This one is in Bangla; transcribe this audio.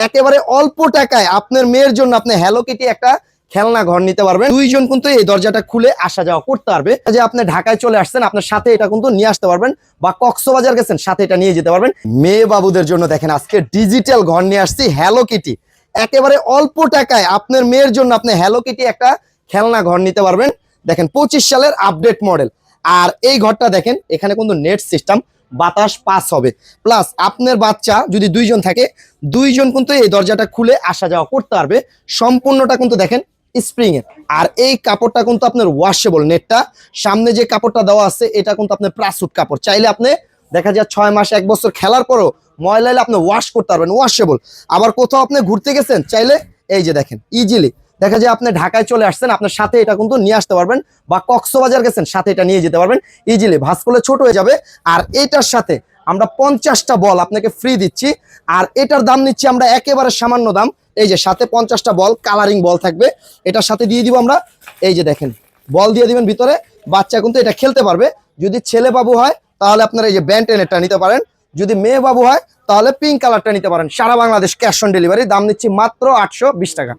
একেবারে অল্প টাকায় আপনার মেয়ের জন্য আপনি হ্যালো কিটি একটা খেলনা ঘর নিতে পারবেন। দুইজন কিন্তু এই দরজাটা খুলে আসা যাওয়া করতে পারবে। যে আপনি ঢাকায় চলে আসছেন, আপনার সাথে এটা কিন্তু নিয়ে আসতে পারবেন বা কক্সবাজার গেছেন, সাথে এটা নিয়ে যেতে পারবেন। মেয়ে বাবুদের জন্য দেখেন আজকে ডিজিটাল ঘর নিয়ে আসছি হ্যালো কিটি একেবারে অল্প টাকায় আপনার মেয়ের জন্য আপনি হ্যালো কিটি একটা খেলনা ঘর নিতে পারবেন। দেখেন পঁচিশ সালের আপডেট মডেল আর এই ঘরটা দেখেন, এখানে কিন্তু নেট সিস্টেম বাতাস পাস হবে। প্লাস আপনার বাচ্চা যদি দুইজন থাকে, দুইজন কিন্তু এই দরজাটা খুলে আসা যাওয়া করতে পারবে। সম্পূর্ণটা কিন্তু দেখেন স্প্রিং এর। আর এই কাপড়টা কিন্তু আপনার ওয়াশেবল নেটটা সামনে যে কাপড়টা দেওয়া আছে, এটা কিন্তু আপনার প্লাসুট কাপড়। চাইলে আপনি, দেখা যায় ছয় মাস, এক বছর খেলার পরও ময়লা আপনি ওয়াশ করতে পারবেন ওয়াশেবল আবার কোথাও আপনি ঘুরতে গেছেন, চাইলে এই যে দেখেন ইজিলি দেখা যায় আপনি ঢাকায় চলে আসছেন, আপনার সাথে এটা কিন্তু নিয়ে আসতে পারবেন বা কক্সবাজার গেছেন, সাথে এটা নিয়ে যেতে পারবেন। ইজিলি ভাস করলে ছোট হয়ে যাবে। আর এটার সাথে আমরা পঞ্চাশটা বল আপনাকে ফ্রি দিচ্ছি। আর এটার দাম নিচ্ছি আমরা একেবারে সামান্য দাম। এই যে সাথে পঞ্চাশটা বল কালারিং বল থাকবে। এটার সাথে দিয়ে দিব আমরা, এই যে দেখেন, বল দিয়ে দিবেন ভিতরে। বাচ্চা কিন্তু এটা খেলতে পারবে। যদি ছেলে বাবু হয়, তাহলে আপনারা এই যে ব্যান্ড টেনেরটা নিতে পারেন। যদি মেয়ে বাবু হয়, তাহলে পিঙ্ক কালারটা নিতে পারেন। সারা বাংলাদেশ ক্যাশ অন ডেলিভারি দাম নিচ্ছি মাত্র আটশো বিশ টাকা।